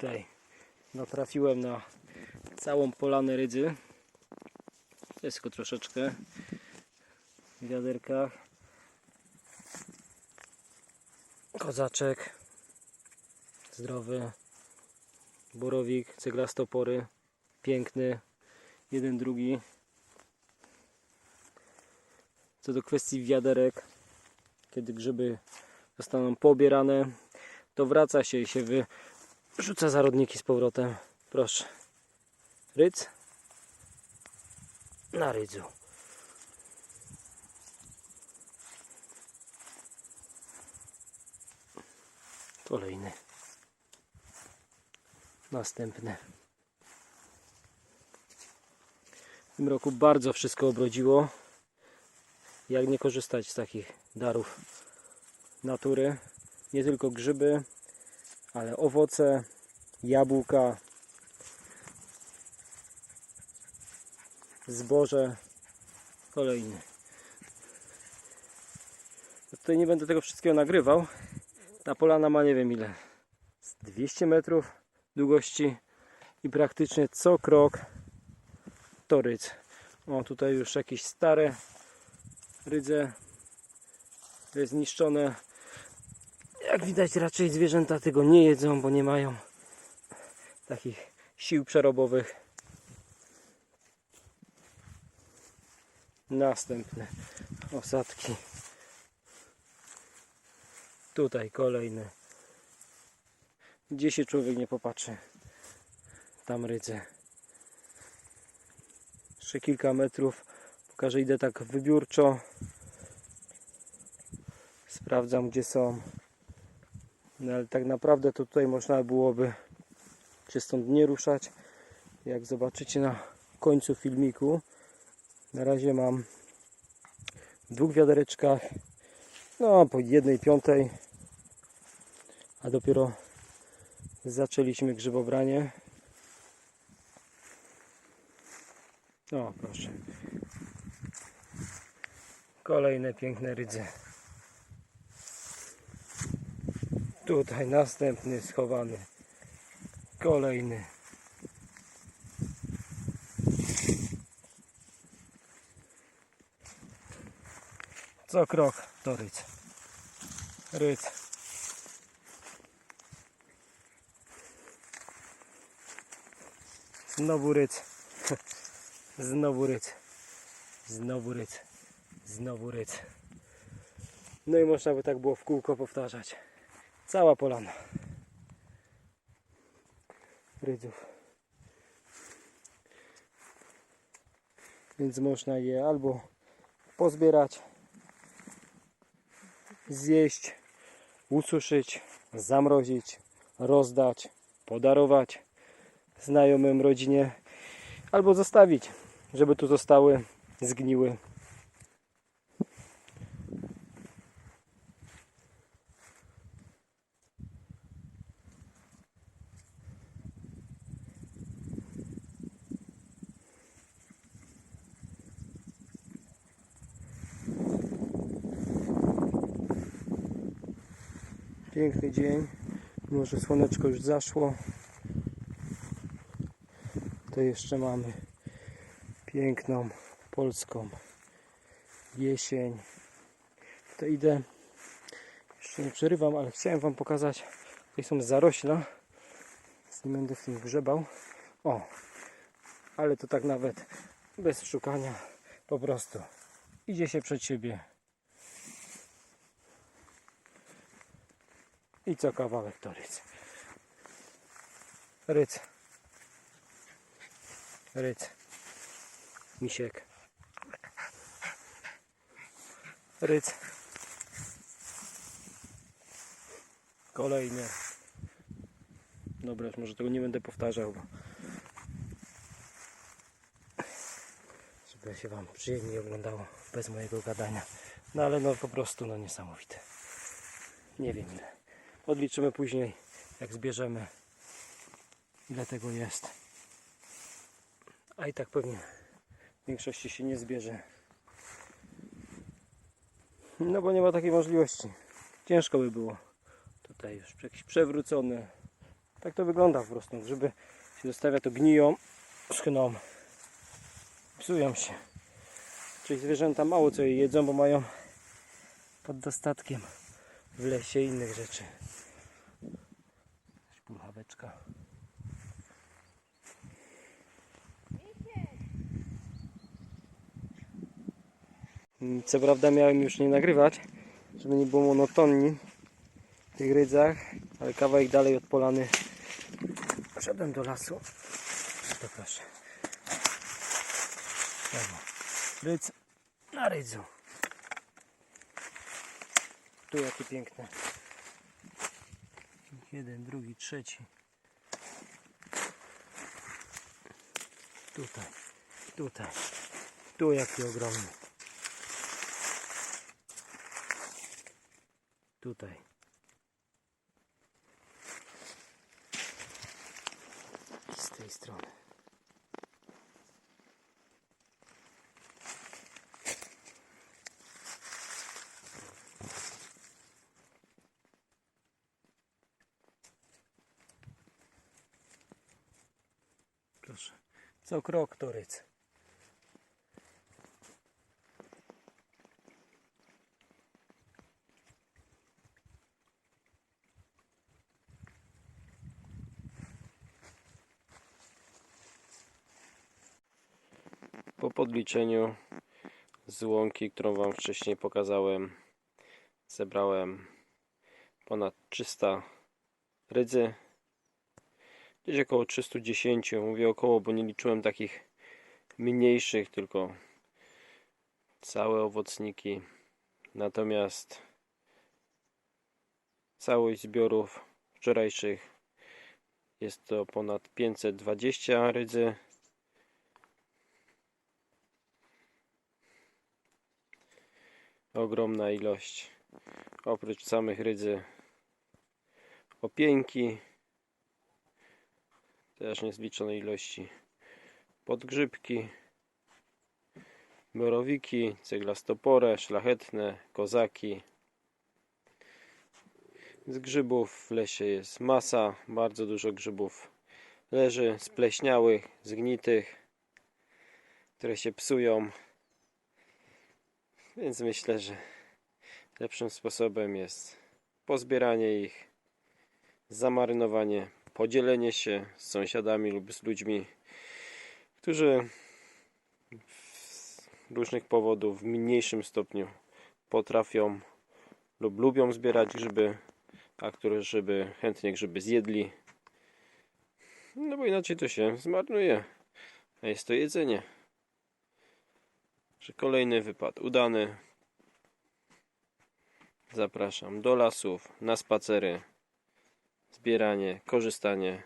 Tutaj natrafiłem na całą polanę rydzy. Jest tylko troszeczkę w wiaderkach. Kozaczek zdrowy, borowik, ceglastopory, piękny, jeden, drugi. Co do kwestii wiaderek, kiedy grzyby zostaną pobierane, to wraca się i się wyrzuca zarodniki z powrotem. Proszę. Rydz na rydzu. Kolejny. Następny. W tym roku bardzo wszystko obrodziło. Jak nie korzystać z takich darów natury? Nie tylko grzyby, ale owoce, jabłka, zboże. Kolejny. Tutaj nie będę tego wszystkiego nagrywał. Ta polana ma nie wiem ile. z 200 metrów długości i praktycznie co krok to rydz. O, tutaj już jakieś stare rydze zniszczone. Jak widać raczej zwierzęta tego nie jedzą, bo nie mają takich sił przerobowych. Następne osadki. Tutaj kolejne. Gdzie się człowiek nie popatrzy. Tam rydzę. Jeszcze kilka metrów. Pokażę, idę tak wybiórczo. Sprawdzam, gdzie są. No ale tak naprawdę to tutaj można byłoby się stąd nie ruszać. Jak zobaczycie na końcu filmiku, na razie mam w dwóch wiadereczkach, no po jednej piątej, a dopiero zaczęliśmy grzybobranie. O, proszę. Kolejne piękne rydze. Tutaj następny schowany. Kolejny. Co krok to rydz. Rydz. Znowu rydz. Znowu rydz. Znowu rydz. Znowu rydz. No i można by tak było w kółko powtarzać. Cała polana. Rydzów. Więc można je albo pozbierać, zjeść, ususzyć, zamrozić, rozdać, podarować znajomym, rodzinie, albo zostawić, żeby tu zostały, zgniły. Piękny dzień, mimo że słoneczko już zaszło, to jeszcze mamy piękną polską jesień. To idę, jeszcze nie przerywam, ale chciałem Wam pokazać, tutaj są zarośla, więc nie będę w tym grzebał. O, ale to tak nawet bez szukania, po prostu idzie się przed siebie i co kawałek to ryc. Ryc. Ryc. Misiek. Ryc. Kolejny. Dobra, już może tego nie będę powtarzał, bo żeby się Wam przyjemnie oglądało bez mojego gadania. No ale no po prostu no niesamowite. Nie wiem ile. Odliczymy później, jak zbierzemy, ile tego jest. A i tak pewnie w większości się nie zbierze. No bo nie ma takiej możliwości. Ciężko by było. Tutaj już jakieś przewrócone. Tak to wygląda po prostu. Żeby się zostawia to gniją, schną, psują się. Czyli zwierzęta mało co je jedzą, bo mają pod dostatkiem w lesie innych rzeczy. Co prawda miałem już nie nagrywać, żeby nie było monotonii w tych rydzach, ale kawałek dalej od polany szedłem do lasu. To proszę. Rydz na rydzu. Tu jakie piękne. Jeden, drugi, trzeci. Tutaj, tutaj. Tu jaki ogromny. Tutaj. I z tej strony. Proszę. Co krok to ryc. Po podliczeniu z łąki, którą Wam wcześniej pokazałem, zebrałem ponad 300 rydzy. Gdzieś około 310, mówię około, bo nie liczyłem takich mniejszych, tylko całe owocniki. Natomiast całość zbiorów wczorajszych jest to ponad 520 rydzy. Ogromna ilość. Oprócz samych rydzy opieńki też niezliczone ilości podgrzybki, borowiki, ceglastopore, szlachetne, kozaki. Z grzybów w lesie jest masa, bardzo dużo grzybów leży, spleśniałych, zgnitych, które się psują. Więc myślę, że lepszym sposobem jest pozbieranie ich, zamarynowanie podzielenie się z sąsiadami lub z ludźmi, którzy z różnych powodów w mniejszym stopniu potrafią lub lubią zbierać grzyby, a którzy by chętnie grzyby zjedli. No bo inaczej to się zmarnuje, a jest to jedzenie. Że kolejny wypad. Udany. Zapraszam. Do lasów, na spacery. Zbieranie, korzystanie.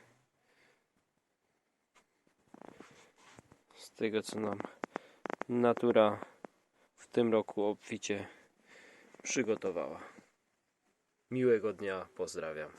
Z tego, co nam natura w tym roku obficie przygotowała. Miłego dnia, pozdrawiam.